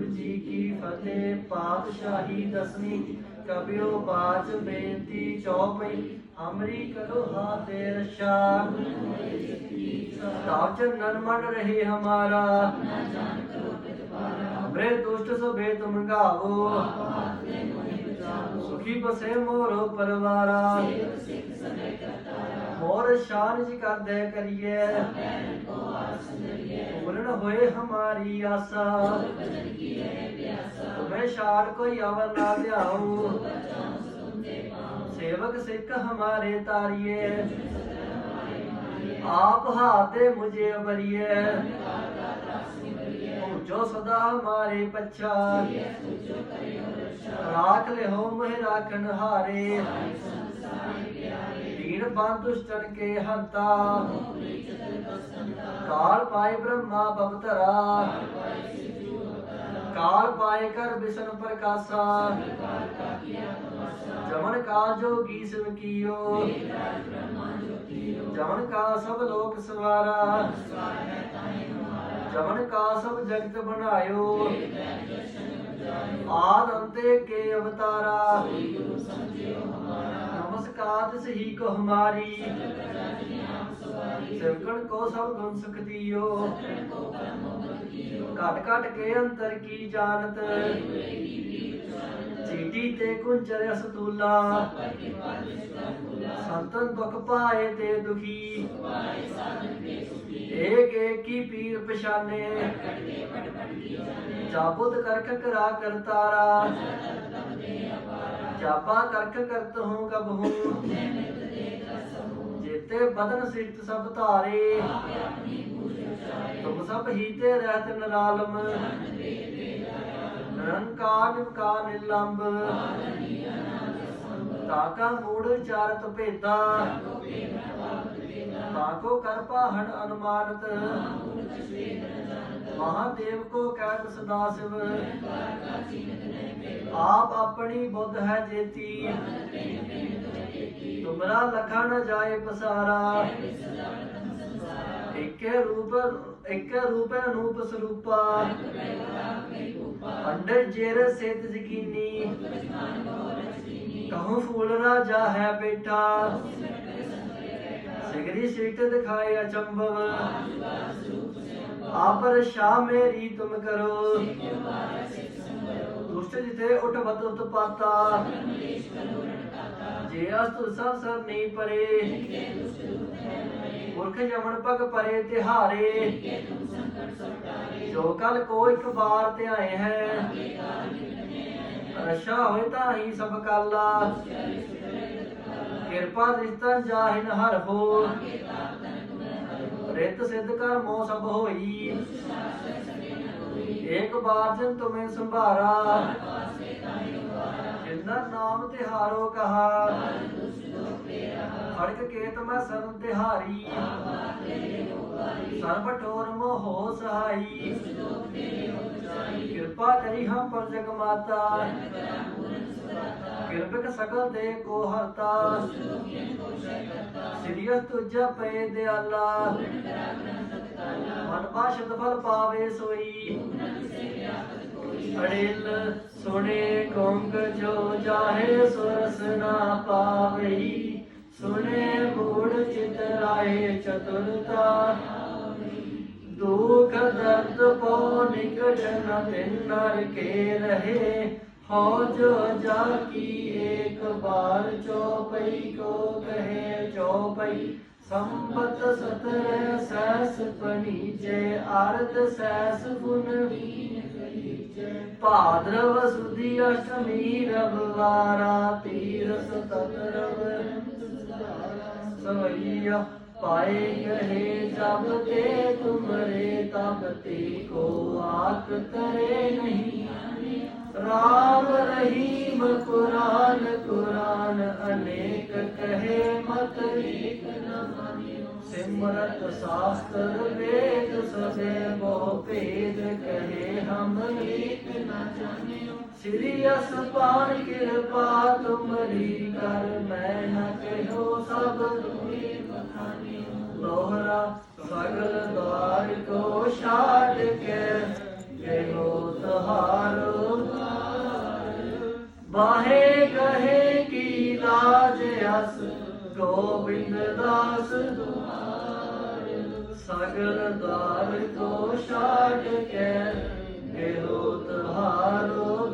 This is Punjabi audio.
ਵਾਹਿਗੁਰੂ ਜੀ ਕੀ ਫਤਿਹ ਪਾਤਸ਼ਾਹੀ ਦਸਵੀਂ ਕਬਿਓ ਬਾਚ ਬੇਨਤੀ ਚੌਪਈ ਹਮਰੀ ਕਰੋ ਹਾਥੇ ਰਸ਼ਾ ਚੰਨਨ ਮਨ ਰਹੇ ਹਮਾਰਾ ਹਮਰੇ ਦੁਸ਼ਟ ਸਭੇ ਤੁਮ ਗਾਵੋ ਸੁਖੀ ਬਸੇ ਮੋਰੋ ਪਰਵਾਰਾ ਮੋਰ ਸ਼ਾਨ ਜੀ ਕਰਦੇ ਕਰੀਏ। ਉਮਰਨ ਹੋਏ ਹਮਾਰੀ ਆਸਾ। ਤੁਮੇ ਸ਼ਾਨ ਕੋਈ ਅਵਰ ਨਾ ਧਿਆਉ ਸੇਵਕ ਸਿੱਖ ਹਮਾਰੇ ਤਾਰੀਏ। ਆਪ ਹਾਤੇ ਮੁਝੇ ਅਵਰੀਏ ਜੋ ਸਦਾ ਹਮਾਰੇ ਪੱਛਾ। ਰਾਖ ਲਿਓ ਮਹਿ ਰਾਖਨ ਹਾਰੇ। ਦੀਨ ਬੰਦ ਕੇ ਹੰਤਾ। ਕਾਲ ਪਾਏ ਬ੍ਰਹਮਾ ਬਵਤਰਾ। ਕਾਲ ਪਾਏ ਕਰ ਬਿਸ਼ਨ ਪ੍ਰਕਾਸ਼ਾ। ਜਮਨ ਕਾ ਜੋਗੀ ਸਿਵ ਕੀਓ। ਜਮਨ ਕਾ ਸਭ ਲੋਕ ਸਵਾਰਾ। ਜਮਨ ਕਾ ਸਭ ਜਗਤ ਬਣਾਇਓ। ਆਦ ਅੰਤੇ ਕੇ ਅਵਤਾਰਾ। ਨਮਸਕਾਰ ਸਹੀ ਕੋ ਹਮਾਰੀ ਸਿਵਕਣ ਕੋ ਸਭ ਗੁਣ ਸੁਖ ਦਿਓ ਘਟ ਘਟ ਕੇ ਅੰਤਰ ਕੀ ਜਾਣਤ ਚੀਟੀ ਤੇ ਕੁੰਚਰ ਅਸਤੂਲਾ ਸੰਤਨ ਦੁਖ ਪਾਏ ਤੇ ਦੁਖੀ ਏਕ ਏਕ ਕੀ ਪੀਰ ਪਛਾਨੇ ਜਾਬੁਤ ਕਰਖ ਕਰਾ ਕਰਤਾਰਾ ਜਾਪਾ ਕਰਖ ਕਰਤ ਹੂੰ ਕਬ ਹੂੰ। ਜੇਤੇ ਬਦਨ ਸਿੱਧ ਸਭ ਧਾਰੇ। ਤੁਮ ਸਭ ਹੀ ਤੇ ਰਹਿਤ ਨਰਾਲਮ। ਨਿਰੰਕਾਰ ਨਿਮਕਾ ਨਿਲੰਬ ਤਾਕਾ ਮੂੜ ਚਾਰਤ ਭੇਦਾ। ਤਾਕੋ ਕਰ ਪਾਹਣ ਅਨੁਮਾਨਤ। ਮਹਾਦੇਵ ਕੋ ਕਹਿਤ ਸਦਾ ਸਿਵ ਆਪ ਆਪਣੀ ਬੁੱਧ ਹੈ ਜੇਤੀ। ਤੁਮਰਾ ਲਖਾ ਨ ਜਾਏ ਪਸਾਰਾ। ਏਕੇ ਰੂਪ ਏਕੇ ਰੂਪ ਅਨੂਪ ਸਰੂਪਾ। ਅੰਡਰ ਜੇਰ ਸੇਤ ਜਕੀਨੀ ਕਹੂੰ ਫੂਲ ਰਾਜਾ ਹੈ ਬੇਟਾ। ਸਿਗਰੀ ਸਿੱਟ ਦਿਖਾਏ ਅਚੰਭਵ ਆਪਰ ਸ਼ਾ ਮੇਰੀ ਤੁਮ ਕਰੋ ਦੁਸ਼ਟ ਜਿਤੇ ਉਠ ਉਤਪਾਤਾ ਜੇ ਅਸਤੁ ਸਭ ਸਰ ਨਹੀਂ ਪਰੇ ਮੁਰਖ ਜਮਨ ਪਗ ਪਰੇ ਤਿਹਾਰੇ ਜੋ ਕਲ ਕੋ ਇੱਕ ਬਾਰ ਧਿਆਏ ਹੈ ਰਸ਼ਾ ਹੋਏ ਤਾਂ ਹੀ ਸਭ ਕਾਲਾ ਕਿਰਪਾ ਰਿਸ਼ਤਾ ਜਾਹਿਨ ਹਰ ਹੋ। ਰਿਤ ਸਿੱਧ ਕਰ ਮੋ ਸਭ ਹੋਈ। ਇੱਕ ਬਾਰ ਜਨ ਤੁਮੇ ਸੰਭਾਰਾ। ਜਿੰਦਾ ਨਾਮ ਤਿਹਾਰੋ ਕਹਾ। ਖੜਕ ਕੇਤ ਮੈਂ ਸਰਨ ਤਿਹਾਰੀ। ਸਰਬ ਠੋਰ ਮੋਹ ਸਹਾਈ। ਕਿਰਪਾ ਕਰੀ ਹਮ ਪਰ ਜਗ ਮਾਤਾ। ਕਿਰਪਕ ਸਕਲ ਦੇ ਕੋ ਹਰਤਾ ਸਿਰਿਯ ਤੁਜਾ ਪਏ ਦਿਆਲਾ। ਮਨ ਬਾਸ਼ਦ ਫਲ ਪਾਵੇ ਸੋਈ। ਅੜਿਲ ਸੁਣੇ ਕੰਗ ਜੋ ਜਾਹੇ ਸੁਰਸ ਨਾ ਪਾਵਈ ਸੁਣੇ ਮੂੜ ਚਿਤਰਾਏ ਚਤੁਰਤਾ। ਦੁਖ ਦਰਦ ਪੋ ਨਿਕਟ ਨ ਤਿਨਰ ਕੇ ਰਹੇ। ਹੋ ਜੋ ਜਾ ਕੀ ਏਕ ਬਾਰ ਚੋਪਈ ਕੋ ਕਹੇ ਚੋਪਈ ਸੰਬਤ ਸਤਰ ਸੈਸ ਪਨੀਜੇ ਆਰਤ ਭਾਦਰਵ ਸੁਦੀ ਅਸ਼ਟਮੀ ਰਵਵਾਰਾ ਤੀਰਸ ਤਤਰਵ ਸਵਈਆ ਪਾਏ ਗਏ ਜਬ ਤੇ ਤੁਮਰੇ, ਤਬ ਤੇ ਕੋ ਆਕ ਕਰੇ ਨਹੀਂ। ਰਾਮ ਰਹੀਮ ਕੁਰਾਨ ਕੁਰਾਨ ਅਨੇਕ ਕਹੇ ਮਤ ਏਕ ਨ ਮਾਨਿਓ। ਸਿਮਰਤ ਸ਼ਾਸਤਰ ਵੇਦ ਸਦੇ ਬਹੁ ਭੇਦ ਕਹੇ ਹਮ ਏਕ ਨ ਜਾਣਿਓ। ਸ੍ਰੀ ਅਸਪਾਨ ਕਿਰਪਾ ਤੁਮਰੀ ਕਰ, ਮੈਂ ਨ ਕਹਿਓ ਸਭ ਤੁਮਰੀ ਬਖਾਨਿਓ। ਲੋਹਰਾ ਸਗਲ ਦਵਾਰ ਕੋ ਛਾੜ ਕੇ ਬਾਹੇ ਕਹੇ ਕੀ ਲਾਜ ਅਸ, ਗੋਬਿੰਦ ਦਾਸ ਦੁਆਰ ਸਗਲ ਦਾਰ ਕੋ ਛਾੜ ਕੇ ਇਹੋ ਤੁਹਾਰੋ